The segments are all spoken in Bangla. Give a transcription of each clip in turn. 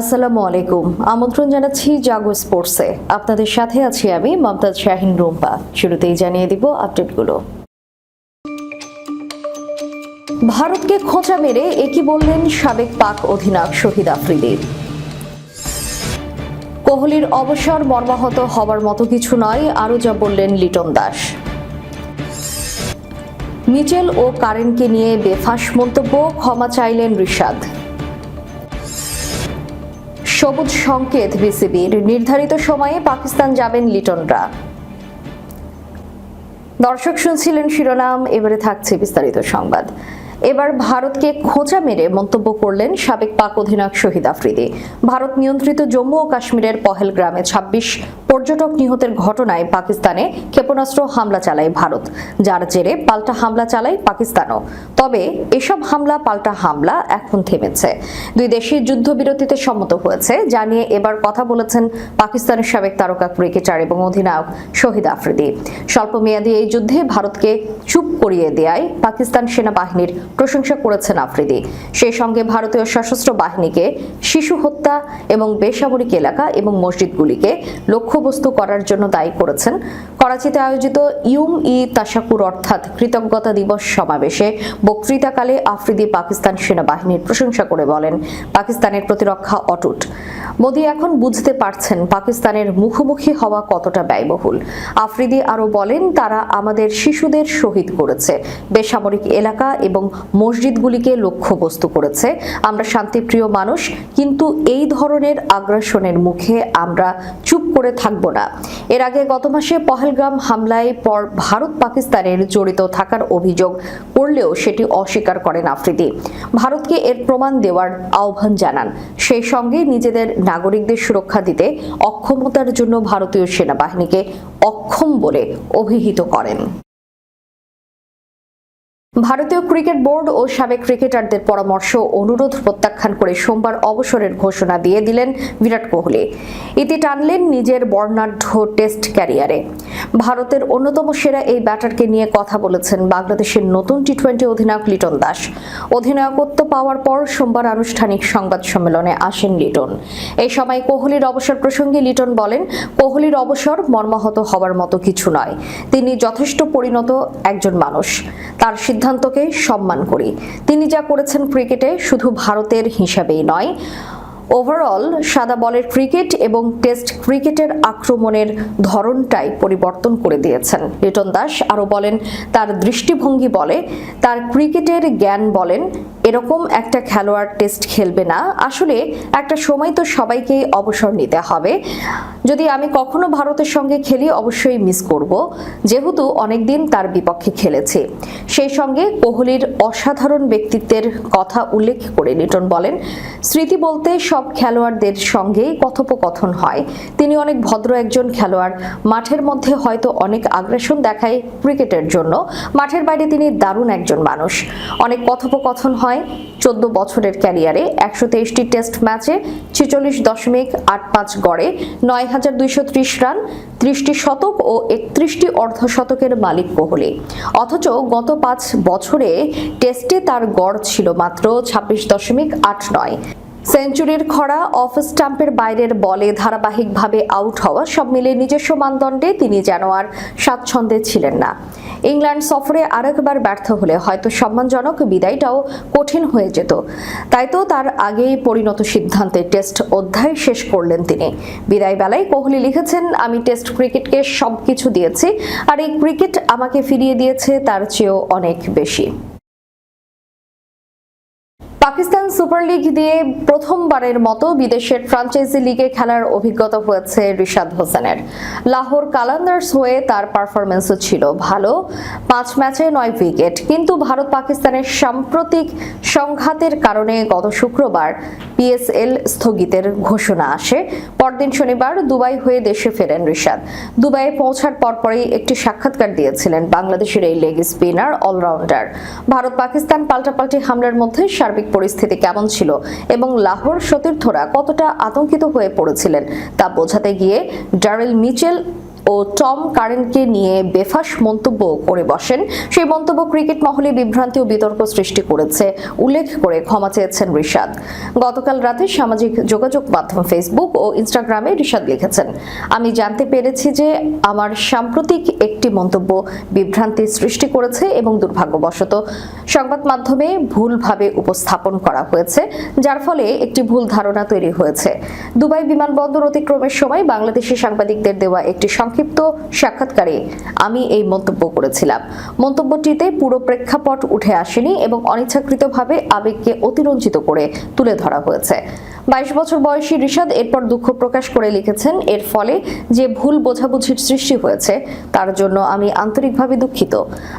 আসসালামু আলাইকুম। আমন্ত্রণ জানাচ্ছি জাগো স্পোর্টসে। আপনাদের সাথে আছি আমি মমতাজ শাহিন রুম্পা। শুরুতেই জানিয়ে দিব আপডেটগুলো। ভারতকে খোঁচা মেরে একই বললেন সাবেক পাক অধিনায়ক শহীদ আফ্রিদি। কোহলির অবসর মর্মাহত হবার মতো কিছু নয়, আরও যা বললেন লিটন দাস। মিচেল ও কারেনকে নিয়ে বেফাস মন্তব্য, ক্ষমা চাইলেন ঋষাদ সবুজ সংকেত বিসিবির নির্ধারিত সময়ে পাকিস্তান যাবেন লিটনরা। দর্শক শুনছিলেন শিরোনাম, এবারে থাকছে বিস্তারিত সংবাদ। এবার ভারতকে খোঁচা মেরে মন্তব্য করলেন সাবেক পাক অধিনায়ক শহীদ আফ্রিদি। ভারত নিয়ন্ত্রিত জম্মু ও কাশ্মীরের পহেল গ্রামে ২৬ পর্যটক নিহতের ঘটনায় পাকিস্তানে ক্ষেপণাস্ত্র হামলা চালায় ভারত। যার জেরে পাল্টা হামলা চালায় পাকিস্তানও। তবে এসব হামলা, পাল্টা হামলা এখন থেমেছে। দুই দেশই যুদ্ধবিরতিতে সম্মত হয়েছে। যা নিয়ে এবার কথা বলেছেন পাকিস্তানের সাবেক তারকা ক্রিকেটার এবং অধিনায়ক শহীদ আফ্রিদি। স্বল্পমেয়াদী এই যুদ্ধে ভারতকে চুপ করিয়ে দেয় পাকিস্তান সেনাবাহিনীর প্রশংসা করেছেন আফ্রিদি। সেই সঙ্গে ভারতীয় সশস্ত্র বাহিনীকে শিশু হত্যা এবং বেসামরিক এলাকা এবং মসজিদগুলিকে লক্ষ্যবস্তু করার জন্য দায়ী করেছেন। করাচিতে আয়োজিত ইউম ই তাশাকুর অর্থাৎ কৃতজ্ঞতা দিবস সমাবেশে বক্তৃতাকালে আফ্রিদি পাকিস্তান সেনাবাহিনীর প্রশংসা করে বলেন, পাকিস্তানের প্রতিরক্ষা অটুট। মোদী এখন বুঝতে পারছেন পাকিস্তানের মুখোমুখি হওয়া কতটা ব্যয়বহুল। আফ্রিদি আরও বলেন, তারা আমাদের শিশুদের শহীদ করেছে। বেসামরিক এলাকা এবং মসজিদগুলিকে লক্ষ্যবস্তু করেছে। আমরা শান্তিপ্রিয় মানুষ, কিন্তু এই ধরনের আগ্রাসনের মুখে আমরা চুপ করে থাকব না। এর আগে গত মাসে পহেলগ্রাম হামলায় পর ভারত পাকিস্তানের জড়িত থাকার অভিযোগ করলেও সেটি অস্বীকার করেন আফ্রিদি। ভারতকে এর প্রমাণ দেওয়ার আহ্বান জানান। সেই সঙ্গে নিজেদের নাগরিকদের সুরক্ষা দিতে অক্ষমতার জন্য ভারতীয় সেনাবাহিনীকে অক্ষম বলে অভিহিত করেন। ভারতীয় ক্রিকেট বোর্ড ও সাবেক ক্রিকেটারদের পরামর্শ অনুরোধ প্রত্যাখ্যান করে সোমবার অবসরের ঘোষণা দিয়ে দিলেন বিরাট কোহলি। ইতি টানলেন নিজের বর্ণাঢ্য টেস্ট ক্যারিয়ারে। ভারতের অন্যতম সেরা এই ব্যাটারকে নিয়ে কথা বলেছেন বাংলাদেশের নতুন টি টোয়েন্টি অধিনায়ক লিটন দাস। অধিনায়কত্ব পাওয়ার পর সোমবার আনুষ্ঠানিক সংবাদ সম্মেলনে আসেন লিটন। এই সময় কোহলির অবসর প্রসঙ্গে লিটন বলেন, কোহলির অবসর মর্মাহত হবার মতো কিছু নয়। তিনি যথেষ্ট পরিণত একজন মানুষ। তার সিদ্ধান্তকে সম্মান করি। তিনি যা করেছেন ক্রিকেটে শুধু ভারতের হিসাবেই নয় ওভারঅল সাদা বলের ক্রিকেট এবং টেস্ট ক্রিকেটের আক্রমণের ধরনটাই পরিবর্তন করে দিয়েছেন। লিটন দাস আরও বলেন, তার দৃষ্টিভঙ্গি বলে, তার ক্রিকেটের জ্ঞান বলেন, এরকম একটা খেলোয়াড় টেস্ট খেলবে না। আসলে একটা সময় তো সবাইকেই অবসর নিতে হবে। যদি আমি কখনো ভারতের সঙ্গে খেলি, অবশ্যই মিস করব। যেহেতু অনেকদিন তার বিপক্ষে খেলেছি। সেই সঙ্গে কোহলির অসাধারণ ব্যক্তিত্বের কথা উল্লেখ করে লিটন বলেন, স্মৃতি বলতে সব খেলোয়াড়দের সঙ্গেই কথোপকথন হয়। তিনি অনেক ভদ্র একজন খেলোয়াড়। মাঠের মধ্যে হয়তো অনেক আগ্রাসন দেখায় ক্রিকেটের জন্য। মাঠের বাইরে তিনি দারুণ একজন মানুষ। অনেক কথোপকথন হয় চোদ্দ বছরের ক্যারিয়ারে। একশো তেইশটি টেস্ট ম্যাচে ছেচল্লিশ দশমিক আট পাঁচ গড়ে, নয় হাজার দুইশো ত্রিশ রান, ত্রিশটি শতক ও একত্রিশটি অর্ধশতকের মালিক কোহলি। অথচ গত পাঁচ বছরে টেস্টে তার গড় ছিল মাত্র ছাব্বিশ দশমিক আট নয়। সেঞ্চুরির খরা অফ স্টাম্পের বাইরের বলে ধারাবাহিকভাবে আউট হওয়া সব মিলে নিজস্ব মানদণ্ডে তিনি যেন আর স্বাচ্ছন্দ্যে ছিলেন না। ইংল্যান্ড সফরে আরেকবার ব্যর্থ হলে হয়তো সম্মানজনক বিদায়টাও কঠিন হয়ে যেত। তাই তো তার আগেই পরিণত সিদ্ধান্তে টেস্ট অধ্যায় শেষ করলেন তিনি। বিদায় বেলায় কোহলি লিখেছেন, আমি টেস্ট ক্রিকেটকে সব কিছু দিয়েছি, আর এই ক্রিকেট আমাকে ফিরিয়ে দিয়েছে, তার চেয়েও অনেক বেশি। পাকিস্তান সুপার লিগ দিয়ে প্রথমবারের মতো বিদেশের ফ্রাঞ্চাইজি লিগে খেলার অভিজ্ঞতা হয়েছে রিশাদ হোসেনের। লাহোর কালান্দার্স হয়ে তার পারফরমেন্সও ছিল ভালো, পাঁচ ম্যাচে নয় উইকেট। কিন্তু ভারত পাকিস্তানের সাম্প্রতিক সংঘাতের কারণে গত শুক্রবার পিএসএল স্থগিতের ঘোষণা আসে। পরদিন শনিবার দুবাই হয়ে দেশে ফেরেন রিশাদ। দুবাইয়ে পৌঁছার পরপরই একটি সাক্ষাৎকার দিয়েছিলেন বাংলাদেশের এই leg spinner, allrounder. Bharat Pakistan পাল্টাপাল্টি হামলার মধ্যে সার্বিক পরিস্থিতি কেমন ছিল এবং লাহোর সতীর্থরা কতটা আতঙ্কিত হয়ে পড়েছিলেন তা বোঝাতে গিয়ে ডারেল মিচেল ও টম কারেনকে নিয়ে বেফাস মন্তব্য করে বসেন। সেই মন্তব্য ক্রিকেট মহলে বিভ্রান্তি ও বিতর্ক সৃষ্টি করেছে, উল্লেখ করে ক্ষমা চেয়েছেন রিশাদ। গতকাল রাতে সামাজিক যোগাযোগ মাধ্যম ফেসবুক ও ইনস্টাগ্রামে রিশাদ লিখেছেন, আমি জানতে পেরেছি যে আমার সাম্প্রতিক একটি মন্তব্য বিভ্রান্তি সৃষ্টি করেছে এবং দুর্ভাগ্যবশত সংবাদ মাধ্যমে ভুলভাবে উপস্থাপন করা হয়েছে, যার ফলে একটি ভুল ধারণা তৈরি হয়েছে। দুবাই বিমানবন্দর অতিক্রমের সময় বাংলাদেশি সাংবাদিকদের দেওয়া একটি সংক্ষিপ্ত সাক্ষাৎকারে আমি এই মন্তব্য করেছিলাম। মন্তব্যটিতে পুরো প্রেক্ষাপট উঠে আসেনি এবং অনিচ্ছাকৃতভাবে আবেগকে অতিরঞ্জিত করে তুলে ধরা হয়েছে। বাইশ বছর বয়সী রিশাদ এরপর দুঃখ প্রকাশ করে লিখেছেন, এর ফলে যে ভুল বোঝাবুঝির সৃষ্টি হয়েছে, তার জন্য আমি আন্তরিকভাবে দুঃখিত।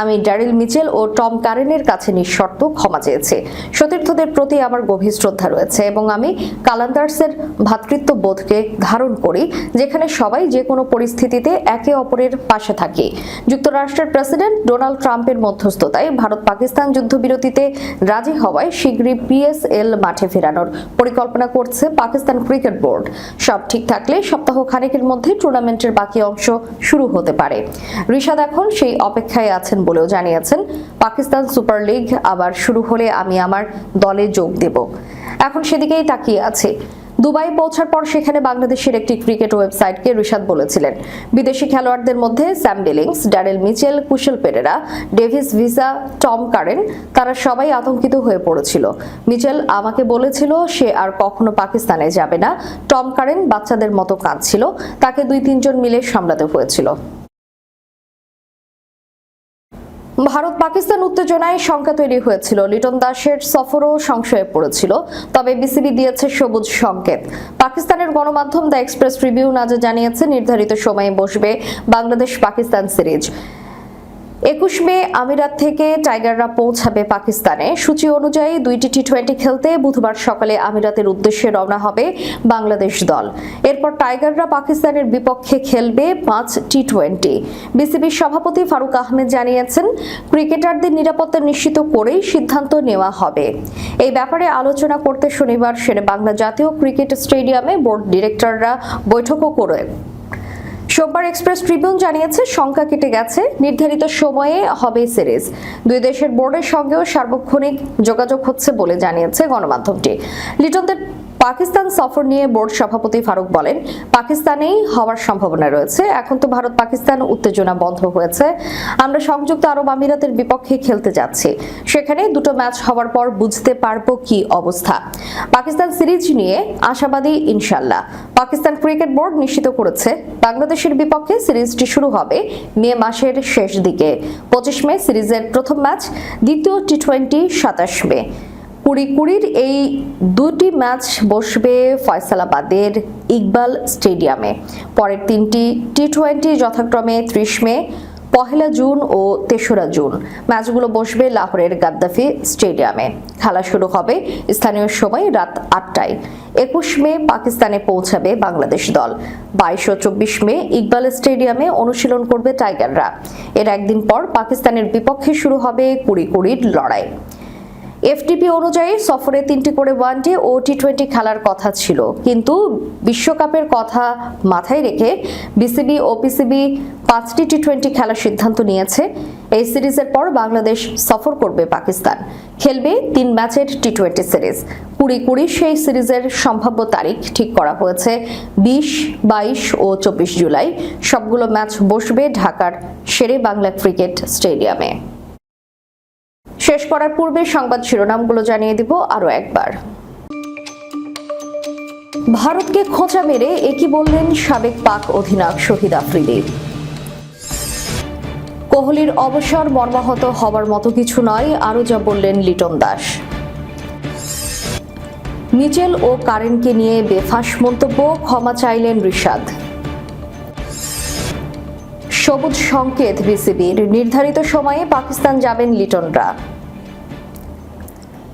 আমি ড্যারিল মিচেল ও টম কারেনের কাছে নিঃশর্ত ক্ষমা চেয়েছি। সতীর্থদের প্রতি আমার গভীর শ্রদ্ধা রয়েছে এবং আমি কালান্দার্সের ভ্রাতৃত্ব বোধকে ধারণ করি, যেখানে সবাই যে কোনো পরিস্থিতিতে একে অপরের পাশে থাকি। যুক্তরাষ্ট্রের প্রেসিডেন্ট ডোনাল্ড ট্রাম্পের মধ্যস্থতায় ভারত পাকিস্তান যুদ্ধবিরতিতে রাজি হওয়ায় শীঘ্রই পিএসএল মাঠে ফেরানোর পরিকল্পনা করছে পাকিস্তান ক্রিকেট বোর্ড। সব ঠিক থাকলে সপ্তাহ খানেকের মধ্যে টুর্নামেন্টের বাকি অংশ শুরু হতে পারে। ঋষাদ এখন সেই অপেক্ষায় আছেন বলেও জানিয়েছেন, পাকিস্তান সুপার লিগ আবার শুরু হলে আমি আমার দলে যোগ দেব। এখন সেদিকেই তাকিয়ে আছে। দুবাই পৌঁছার পর সেখানে বাংলাদেশের একটি ক্রিকেট ওয়েবসাইটকে রিশাদ বলেছিলেন। বিদেশি খেলোয়াড়দের মধ্যে Sam Billings Daryl Mitchell, Kusal Perera, David Wiese, Tom Curran, তারা সবাই আতঙ্কিত হয়ে পড়েছিল। মিচেল আমাকে বলেছিল সে আর কখনো পাকিস্তানে যাবে না। টম কারেন বাচ্চাদের মতো কাঁদছিল। তাকে দুই তিনজন মিলে সামলাতে হয়েছিল। ভারত পাকিস্তান উত্তেজনায় শঙ্কা তৈরি হয়েছিল। লিটন দাসের সফরও সংশয়ে পড়েছিল, তবে বিসিবি দিয়েছে সবুজ সংকেত। পাকিস্তানের গণমাধ্যম দ্য এক্সপ্রেস ট্রিবিউন আজ জানিয়েছে, নির্ধারিত সময়ে বসবে বাংলাদেশ পাকিস্তান সিরিজ। একুশ মে আমিরাত থেকে টাইগাররা পৌঁছাবে পাকিস্তানে। সূচি অনুযায়ী দুইটি টি টোয়েন্টি খেলতে বুধবার সকালে আমিরাতের উদ্দেশ্যে রওনা হবে বাংলাদেশ দল। এরপর টাইগাররা পাকিস্তানের বিপক্ষে খেলবে পাঁচ টি টোয়েন্টি বিসিবির সভাপতি ফারুক আহমেদ জানিয়েছেন, ক্রিকেটারদের নিরাপত্তা নিশ্চিত করেই সিদ্ধান্ত নেওয়া হবে। এই ব্যাপারে আলোচনা করতে শনিবার শেরে বাংলা জাতীয় ক্রিকেট স্টেডিয়ামে বোর্ড ডিরেক্টররা বৈঠকও করে সোমবার এক্সপ্রেস ট্রিবিউন জানিয়েছে, শঙ্কা কেটে গেছে। নির্ধারিত সময়ে হবে সিরিজ। দুই দেশের বোর্ডের সঙ্গেও সার্বক্ষণিক যোগাযোগ হচ্ছে বলে জানিয়েছে গণমাধ্যমটি। লিটনদের পাকিস্তান সফর নিয়ে বোর্ড সভাপতি ফারুক বলেন, পাকিস্তানেই হওয়ার সম্ভাবনা রয়েছে। এখন তো ভারত পাকিস্তান উত্তেজনা বন্ধ হয়েছে। আমরা সংযুক্ত আরব আমিরাতের বিপক্ষে খেলতে যাচ্ছি। সেখানে দুটো ম্যাচ হওয়ার পর বুঝতে পারব কি অবস্থা। পাকিস্তান সিরিজ নিয়ে আশাবাদী ইনশাল্লাহ পাকিস্তান ক্রিকেট বোর্ড নিশ্চিত করেছে, বাংলাদেশের বিপক্ষে সিরিজটি শুরু হবে মে মাসের শেষ দিকে। পঁচিশ মে সিরিজের প্রথম ম্যাচ, দ্বিতীয় টি টোয়েন্টি সাতাশ মে। কুড়ি কুড়ির এই দুটি ম্যাচ বসবে ফয়সালাবাদের ইকবাল স্টেডিয়ামে। পরের তিনটি টি টোয়েন্টি যথাক্রমে ত্রিশ মে, পহেলা জুন ও তেসরা জুন। ম্যাচগুলো বসবে লাহোরের গাদ্দাফি স্টেডিয়ামে। খেলা শুরু হবে স্থানীয় সময় রাত আটটায়। একুশ মে পাকিস্তানে পৌঁছাবে বাংলাদেশ দল। বাইশ ও চব্বিশ মে ইকবাল স্টেডিয়ামে অনুশীলন করবে টাইগাররা। এর একদিন পর পাকিস্তানের বিপক্ষে শুরু হবে কুড়ি কুড়ির লড়াই। এফটিপি অনুযায়ী সফরে তিনটি করে ওয়ানডে ও টি টোয়েন্টি খেলার কথা ছিল। কিন্তু বিশ্বকাপের কথা মাথায় রেখে বিসিবি ও পিসিবি পাঁচটি টি টোয়েন্টি খেলার সিদ্ধান্ত নিয়েছে। এই সিরিজের পর বাংলাদেশ সফর করবে পাকিস্তান। খেলবে তিন ম্যাচের টি টোয়েন্টি সিরিজ। কুড়ি কুড়ি সেই সিরিজের সম্ভাব্য তারিখ ঠিক করা হয়েছে বিশ, বাইশ ও চব্বিশ জুলাই। সবগুলো ম্যাচ বসবে ঢাকার শেরে বাংলা ক্রিকেট স্টেডিয়ামে। শেষ করার পূর্বে সংবাদ শিরোনামগুলো জানিয়ে দিব আরও একবার। ভারতকে খোঁচা মেরে একই বললেন সাবেক পাক অধিনায়ক শহীদ আফ্রিদি। কোহলির অবসর মর্মাহত হবার মতো কিছু নয়, আরও যা বললেন লিটন দাস। মিচেল ও কারেনকে নিয়ে বেফাস মন্তব্য, ক্ষমা চাইলেন রিশাদ। সবুজ সংকেত বিসিবির। নির্ধারিত সময়ে পাকিস্তান যাবেন লিটনরা।